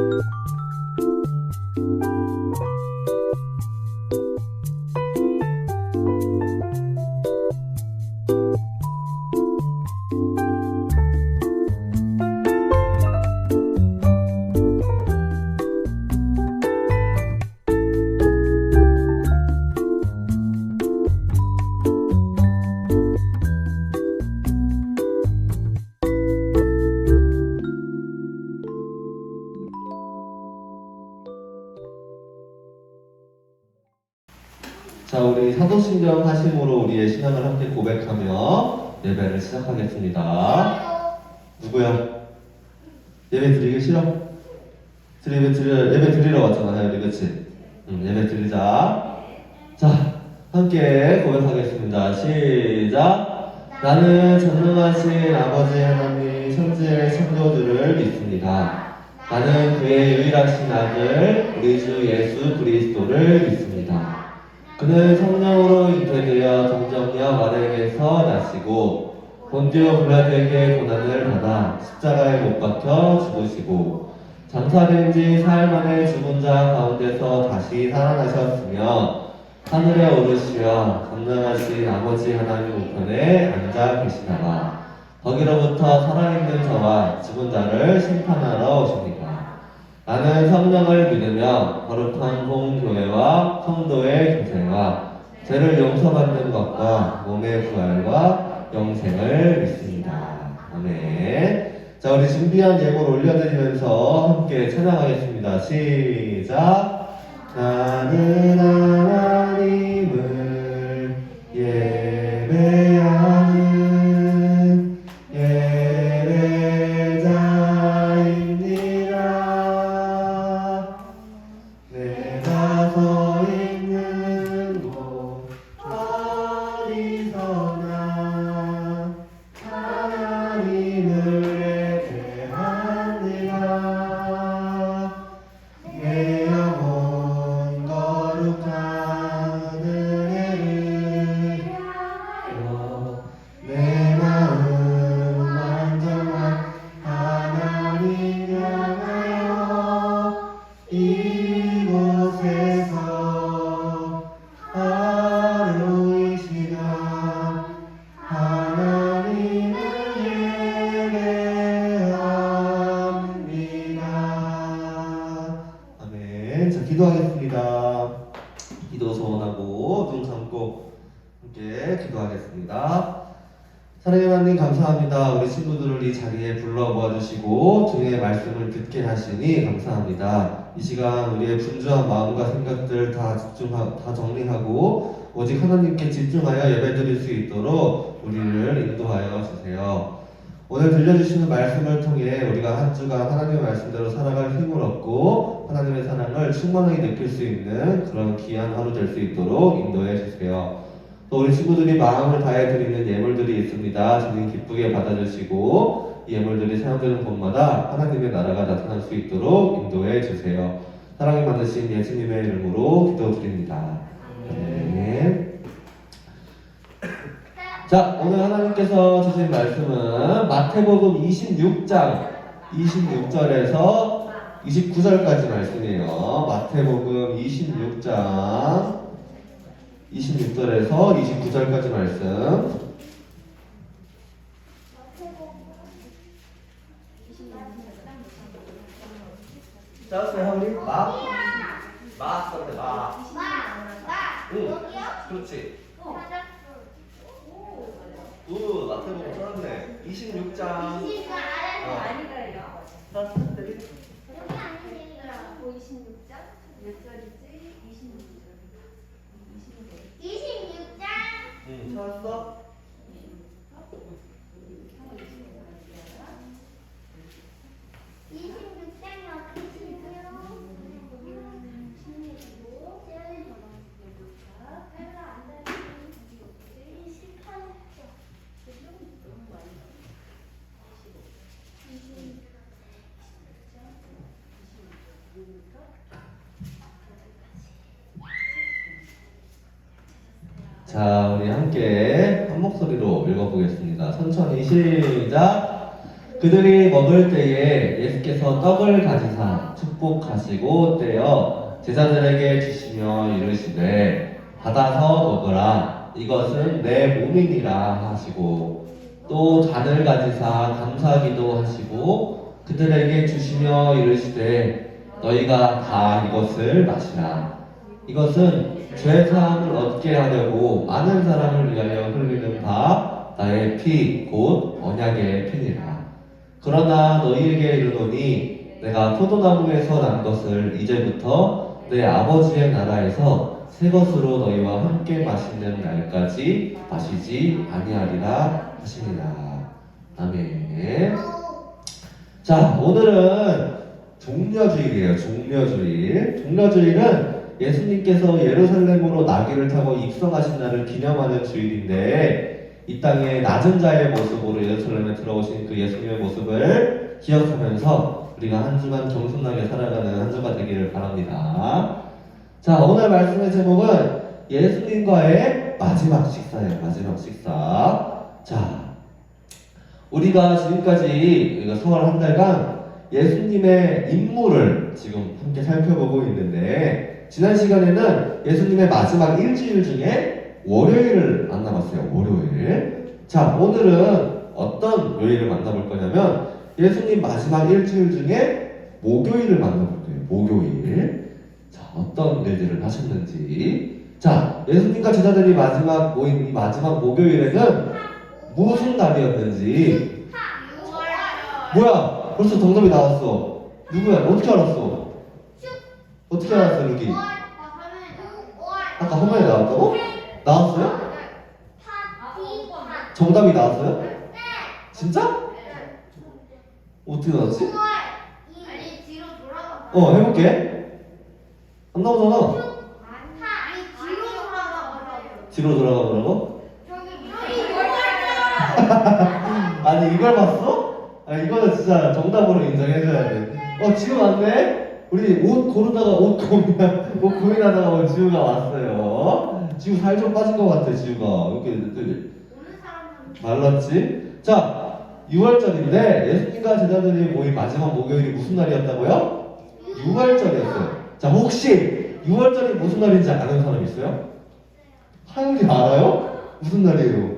you 우리 사도신경 하심으로 우리의 신앙을 함께 고백하며 예배를 시작하겠습니다. 누구야? 예배 드리기 싫어? 드리- 예배 드려 예배 드리러 왔잖아, 우리 그렇지? 응, 예배 드리자. 자, 함께 고백하겠습니다. 시작. 나는 전능하신 아버지 하나님 천지의 창조주를 믿습니다. 나는 그의 유일하신 아들 우리 주 예수 그리스도를 믿습니다. 그는 성령으로 잉태되어 동정녀 마리아에게서 나시고 본디오 빌라도에게 고난을 받아 십자가에 못 박혀 죽으시고 장사된 지 사흘 만에 죽은 자 가운데서 다시 살아나셨으며 하늘에 오르시며 전능하신 아버지 하나님 우편에 앉아 계시다가 거기로부터 살아있는 자와 죽은 자를 심판하러 오십니다. 나는 성령을 믿으며 거룩한 공교회와 성도의 교제와 죄를 용서받는 것과 몸의 부활과 영생을 믿습니다. 아멘. 자, 우리 준비한 예물 올려드리면서 함께 찬양하겠습니다. 시작. 나는 하나님을 함께 기도하겠습니다. 사랑의 하나님 감사합니다. 우리 친구들을 이 자리에 불러 모아주시고 주의 말씀을 듣게 하시니 감사합니다. 이 시간 우리의 분주한 마음과 생각들 다 집중하, 다 정리하고 오직 하나님께 집중하여 예배드릴 수 있도록 우리를 인도하여 주세요. 오늘 들려주시는 말씀을 통해 우리가 한 주간 하나님의 말씀대로 살아갈 힘을 얻고 하나님의 사랑을 충만하게 느낄 수 있는 그런 귀한 하루 될 수 있도록 인도해 주세요. 또 우리 친구들이 마음을 다해 드리는 예물들이 있습니다. 주님 기쁘게 받아주시고 이 예물들이 사용되는 곳마다 하나님의 나라가 나타날 수 있도록 인도해 주세요. 사랑이 많으신 예수님의 이름으로 기도드립니다. 네. 자, 오늘 하나님께서 주신 말씀은 마태복음 26장 26절에서 29절까지 말씀이에요. 마태복음 26장 26절에서 29절까지 말씀. 하울이 마? 마 썼대 마. 응. 그렇지. 우 마태복음 써놨네. 26장. 썼더니 26장? 몇 절이지? 26절. 응 찾았 자, 우리 함께 한 목소리로 읽어보겠습니다. 천천히 시작. 그들이 먹을 때에 예수께서 떡을 가지사 축복하시고 떼어 제자들에게 주시며 이르시되 받아서 먹으라 이것은 내 몸이니라 하시고 또 잔을 가지사 감사기도 하시고 그들에게 주시며 이르시되 너희가 다 이것을 마시라 이것은 죄 사함을 얻게 하려고 많은 사람을 위하여 흘리는 바 나의 피 곧 언약의 피니라. 그러나 너희에게 이르노니 내가 포도나무에서 난 것을 이제부터 내 아버지의 나라에서 새 것으로 너희와 함께 마시는 날까지 마시지 아니하리라 하시니라. 아멘. 자, 오늘은 종려주일이에요. 종려주일. 종려주일은 예수님께서 예루살렘으로 나귀를 타고 입성하신 날을 기념하는 주일인데 이 땅에 낮은 자의 모습으로 예루살렘에 들어오신 그 예수님의 모습을 기억하면서 우리가 한 주간 겸손하게 살아가는 한 주가 되기를 바랍니다. 자, 오늘 말씀의 제목은 예수님과의 마지막 식사예요. 마지막 식사. 자, 우리가 지금까지 서울 한 달간 예수님의 인물을 지금 함께 살펴보고 있는데 지난 시간에는 예수님의 마지막 일주일 중에 월요일을 만나봤어요. 월요일. 자, 오늘은 어떤 요일을 만나볼 거냐면 예수님 마지막 일주일 중에 목요일을 만나볼 거예요. 목요일. 자, 어떤 일들을 하셨는지. 자, 예수님과 제자들이 마지막 모인 이 마지막 목요일에는 무슨 날이었는지. 뭐야? 벌써 정답이 나왔어. 누구야? 어떻게 알았어? 어떻게 알았어, 루기? 아까 화면에 나왔다고? 나왔어요? 정답이 나왔어요? 진짜? 어떻게 나왔지? 어, 해볼게. 안 나오잖아. 뒤로 돌아가. 뒤로 돌아가 보라고? 저기 아니, 이걸 봤어? 아, 이거는 진짜 정답으로 인정해줘야 돼. 어, 지우 왔네? 우리 옷 고르다가 옷 고민, 옷 고민하다가 지우가 왔어요. 지우 살 좀 빠진 것 같아, 지우가. 이렇게 사람은 말랐지? 자, 6월절인데 예수님과 제자들이 모인 마지막 목요일이 무슨 날이었다고요? 6월절이었어요. 자, 혹시 6월절이 무슨 날인지 아는 사람 있어요? 하율이 알아요? 무슨 날이에요?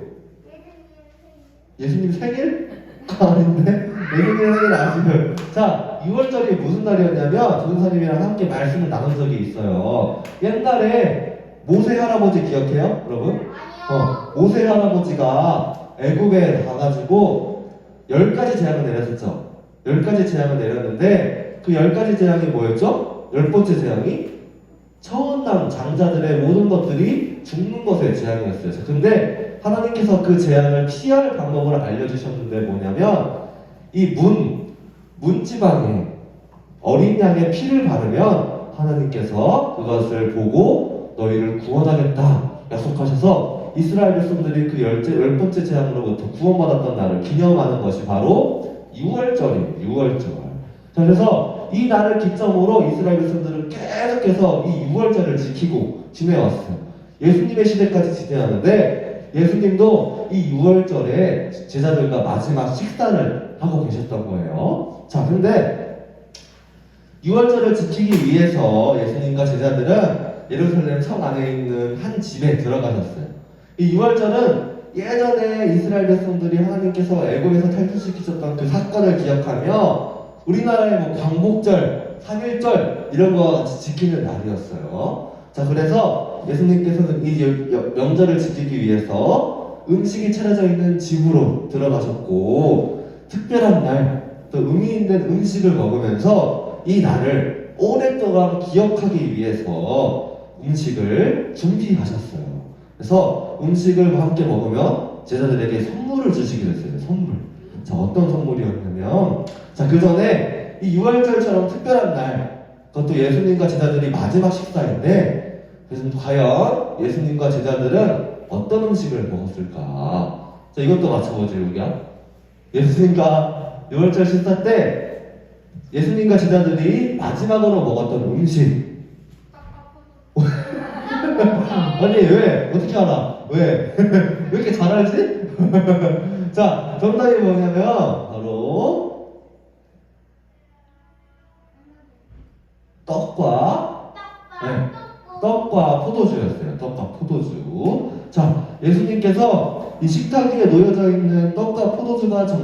예수님 생일? 아닌데? 예수님 생일 아시죠? 자, 6월절이 무슨 날이었냐면 전사님이랑 함께 말씀을 나눈 적이 있어요. 옛날에 모세 할아버지 기억해요? 여러분? 어, 모세 할아버지가 애굽에 가가지고 열 가지 재앙을 내렸었죠. 열 가지 재앙을 내렸는데 그열 가지 재앙이 뭐였죠? 열 번째 재앙이 처음 난 장자들의 모든 것들이 죽는 것의 재앙이었어요. 자, 근데 하나님께서 그 재앙을 피할 방법을 알려주셨는데 뭐냐면 이 문, 문지방에 어린 양의 피를 바르면 하나님께서 그것을 보고 너희를 구원하겠다 약속하셔서 이스라엘 백성들이 그 열째, 열 번째 재앙으로부터 구원받았던 날을 기념하는 것이 바로 6월절입니다. 6월절. 자, 그래서 이 날을 기점으로 이스라엘 백성들은 계속해서 이 6월절을 지키고 지내왔어요. 예수님의 시대까지 지내왔는데 예수님도 이 6월절에 제자들과 마지막 식사를 하고 계셨던 거예요. 자, 근데 6월절을 지키기 위해서 예수님과 제자들은 예루살렘 성 안에 있는 한 집에 들어가셨어요. 이 6월절은 예전에 이스라엘 백성들이 하나님께서 애굽에서 탈출시키셨던 그 사건을 기억하며 우리나라의 뭐 광복절, 3일절 이런 거 지키는 날이었어요. 자, 그래서 예수님께서는 이 명절을 지키기 위해서 음식이 차려져 있는 집으로 들어가셨고 특별한 날, 또 의미 있는 음식을 먹으면서 이 날을 오랫동안 기억하기 위해서 음식을 준비하셨어요. 그래서 음식을 함께 먹으면 제자들에게 선물을 주시기로 했어요. 선물. 자, 어떤 선물이었냐면, 자, 그 전에 이 6월절처럼 특별한 날, 그것도 예수님과 제자들이 마지막 식사인데, 그래서 과연 예수님과 제자들은 어떤 음식을 먹었을까? 자, 이것도 맞춰보죠, 우리가. 예수님과 6월절 식사 때, 예수님과 제자들이 마지막으로 먹었던 음식. 아니, 왜? 어떻게 알아? 왜? 왜 이렇게 잘 알지? 자, 정답이 뭐냐면, 바로, 떡과, 네, 떡과 포도주였어요. 떡과 포도주. 자, 예수님께서 이 식탁 위에 놓여져 있는 떡과 포도주가 자,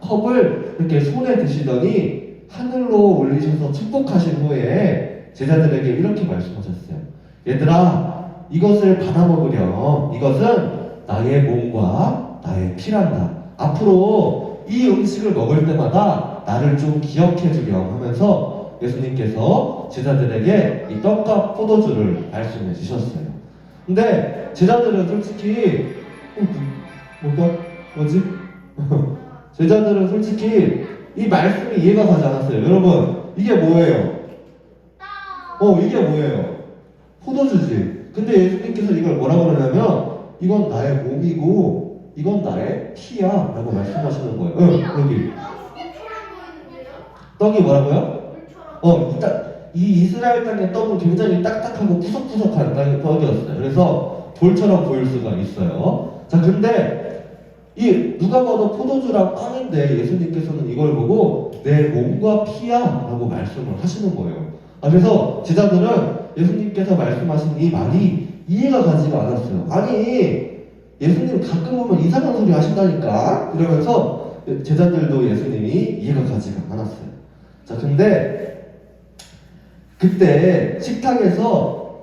컵을 이렇게 손에 드시더니 하늘로 올리셔서 축복하신 후에 제자들에게 이렇게 말씀하셨어요. 얘들아, 이것을 받아 먹으렴. 이것은 나의 몸과 나의 피란다. 앞으로 이 음식을 먹을 때마다 나를 좀 기억해 주렴 하면서 예수님께서 제자들에게 이 떡과 포도주를 말씀해 주셨어요. 근데 제자들은 솔직히 어, 뭐- 뭐지? 제자들은 솔직히 이 말씀이 이해가 가지 않았어요. 여러분 이게 뭐예요? 어 이게 뭐예요? 포도주지. 근데 예수님께서 이걸 뭐라고 그러냐면 이건 나의 몸이고 이건 나의 피야 라고 말씀하시는 거예요. 응, 여기? 떡이 뭐라고요? 어, 이, 땅- 이 이스라엘 땅의 떡은 굉장히 딱딱하고 푸석푸석한 땅의 떡이었어요. 그래서 돌처럼 보일 수가 있어요. 자, 근데 이 누가 봐도 포도주랑 빵인데 예수님께서는 이걸 보고 내 몸과 피야 라고 말씀을 하시는 거예요. 아, 그래서 제자들은 예수님께서 말씀하신 이 말이 이해가 가지가 않았어요. 아니 예수님 가끔 보면 이상한 소리 하신다니까 이러면서 제자들도 예수님이 이해가 가지가 않았어요. 자, 근데 그때 식탁에서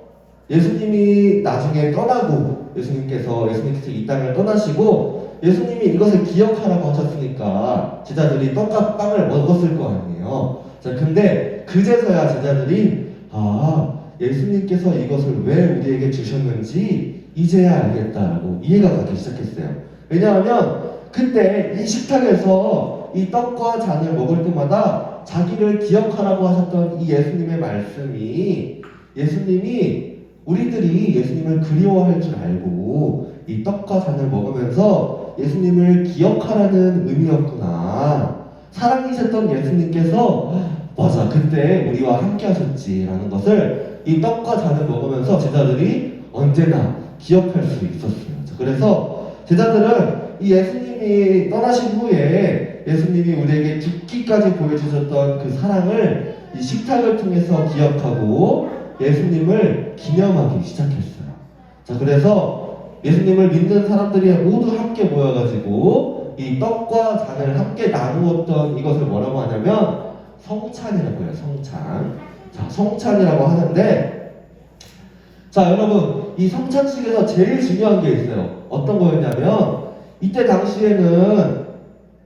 예수님이 나중에 떠나고 예수님께서 예수님께서 이 땅을 떠나시고 예수님이 이것을 기억하라고 하셨으니까 제자들이 떡과 빵을 먹었을 거 아니에요. 자, 근데 그제서야 제자들이 아 예수님께서 이것을 왜 우리에게 주셨는지 이제야 알겠다라고 이해가 가기 시작했어요. 왜냐하면 그때 이 식탁에서 이 떡과 잔을 먹을 때마다 자기를 기억하라고 하셨던 이 예수님의 말씀이 예수님이 우리들이 예수님을 그리워할 줄 알고 이 떡과 잔을 먹으면서 예수님을 기억하라는 의미였구나. 사랑이셨던 예수님께서 맞아 그때 우리와 함께 하셨지라는 것을 이 떡과 잔을 먹으면서 제자들이 언제나 기억할 수 있었어요. 자, 그래서 제자들은 이 예수님이 떠나신 후에 예수님이 우리에게 죽기까지 보여주셨던 그 사랑을 이 식탁을 통해서 기억하고 예수님을 기념하기 시작했어요. 자, 그래서 예수님을 믿는 사람들이 모두 함께 모여가지고 이 떡과 잔을 함께 나누었던 이것을 뭐라고 하냐면 성찬이라고 해요. 성찬. 자, 성찬이라고 하는데 자, 여러분 이 성찬식에서 제일 중요한 게 있어요. 어떤 거였냐면 이때 당시에는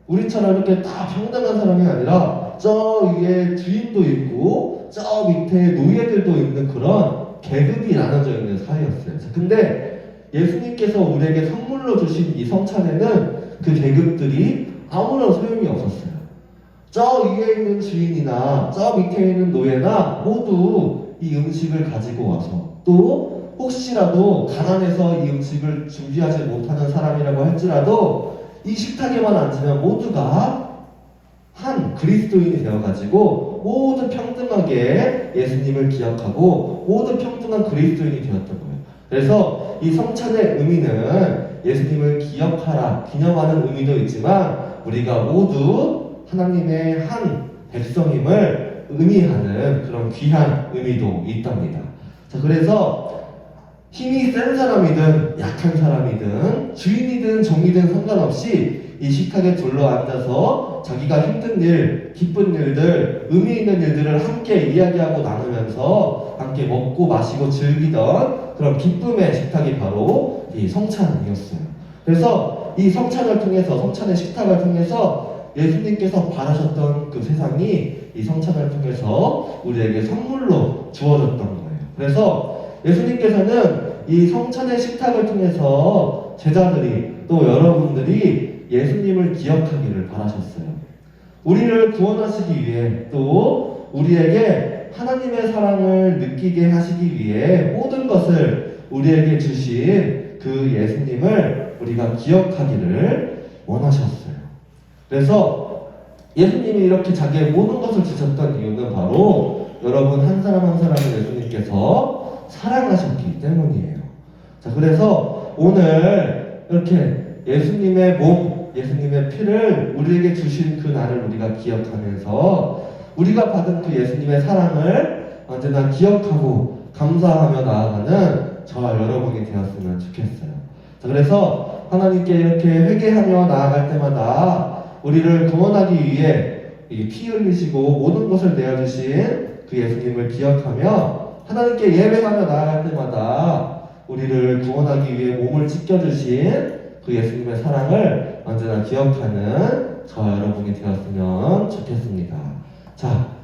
우리처럼 이렇게 다 평등한 사람이 아니라 저 위에 주인도 있고 저 밑에 노예들도 있는 그런 계급이 나눠져 있는 사이였어요. 자, 근데 예수님께서 우리에게 선물로 주신 이 성찬에는 그 계급들이 아무런 소용이 없었어요. 저 위에 있는 주인이나 저 밑에 있는 노예나 모두 이 음식을 가지고 와서 또 혹시라도 가난해서 이 음식을 준비하지 못하는 사람이라고 할지라도 이 식탁에만 앉으면 모두가 한 그리스도인이 되어가지고 모두 평등하게 예수님을 기억하고 모두 평등한 그리스도인이 되었던 거예요. 그래서 이 성찬의 의미는 예수님을 기억하라, 기념하는 의미도 있지만 우리가 모두 하나님의 한 백성임을 의미하는 그런 귀한 의미도 있답니다. 자, 그래서 힘이 센 사람이든 약한 사람이든 주인이든 종이든 상관없이 이 식탁에 둘러 앉아서 자기가 힘든 일, 기쁜 일들, 의미 있는 일들을 함께 이야기하고 나누면서 함께 먹고 마시고 즐기던 그런 기쁨의 식탁이 바로 이 성찬이었어요. 그래서 이 성찬을 통해서 성찬의 식탁을 통해서 예수님께서 바라셨던 그 세상이 이 성찬을 통해서 우리에게 선물로 주어졌던 거예요. 그래서 예수님께서는 이 성찬의 식탁을 통해서 제자들이 또 여러분들이 예수님을 기억하기를 바라셨어요. 우리를 구원하시기 위해 또 우리에게 하나님의 사랑을 느끼게 하시기 위해 모든 것을 우리에게 주신 그 예수님을 우리가 기억하기를 원하셨어요. 그래서 예수님이 이렇게 자기의 모든 것을 주셨던 이유는 바로 여러분 한 사람 한 사람을 예수님께서 사랑하셨기 때문이에요. 자, 그래서 오늘 이렇게 예수님의 몸, 예수님의 피를 우리에게 주신 그 날을 우리가 기억하면서 우리가 받은 그 예수님의 사랑을 언제나 기억하고 감사하며 나아가는 저와 여러분이 되었으면 좋겠어요. 자, 그래서 하나님께 이렇게 회개하며 나아갈 때마다 우리를 구원하기 위해 이피 흘리시고 모든 것을 내어주신 그 예수님을 기억하며 하나님께 예배하며 나아갈 때마다 우리를 구원하기 위해 몸을 찢겨주신 그 예수님의 사랑을 언제나 기억하는 저와 여러분이 되었으면 좋겠습니다. 자,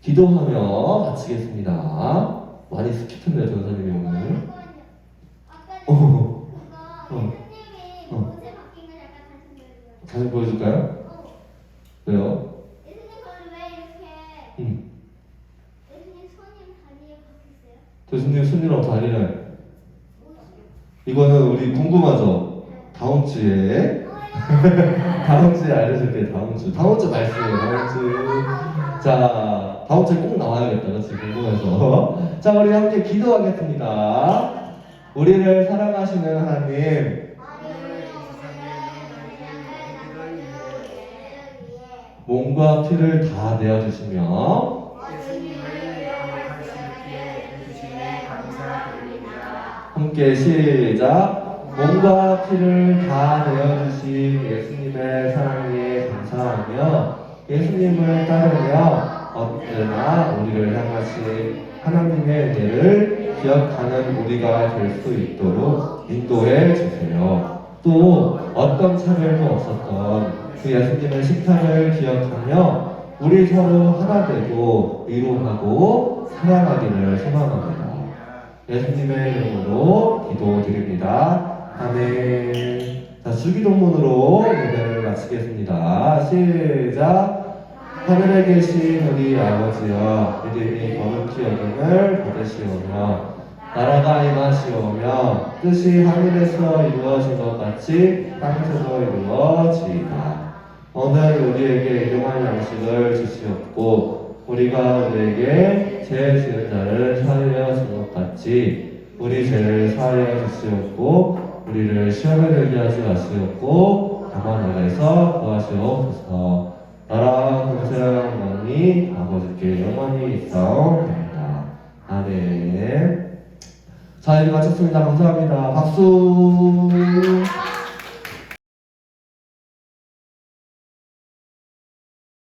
기도하며 마치겠습니다. 많이 스킵했네요, 전사님이 오늘. 어, 어. 어. 약간 다시 보여줄까요? 어. 왜요? 음. 예수님 손님 다리에 이거는 우리 궁금하죠? 다음 주에 다음 주에 알려줄게요. 다음 주 다음 주 말씀이에요. 다음 주. 자 다음 주에 꼭 나와야겠다. 그렇지 궁금해서. 자 우리 함께 기도하겠습니다. 우리를 사랑하시는 하나님 몸과 피를 다 내어주시며 함께 시작 몸과 피를 다 내어주신 예수님의 사랑에 감사하며 예수님을 따르며 언제나 우리를 향하신 하나님의 은혜를 기억하는 우리가 될 수 있도록 인도해 주세요. 또 어떤 차별도 없었던 그 예수님의 식탁을 기억하며 우리 서로 하나 되고 위로하고 사랑하기를 소망합니다. 예수님의 이름으로 기도드립니다. 아멘. 자, 주기도문으로 예배를 마치겠습니다. 시작. 하늘에 계신 우리 아버지여, 이름이 거룩히 여김을 받으시오며, 나라가 임하시오며, 뜻이 하늘에서 이루어진 것 같이 땅에서도 이루어지이다. 오늘 우리에게 일용할 양식을 주시옵고, 우리가 우리에게 죄 지은 자를 사하여 준 것 같이 우리 죄를 사하여 주시옵고 우리를 시험에 들게 하지 마시옵고 다만 나라에서 구하시옵소서. 나라 권세랑 영광이 아버지께 영원히 있사옵나이다. 아멘. 자 이제 마쳤습니다. 감사합니다. 박수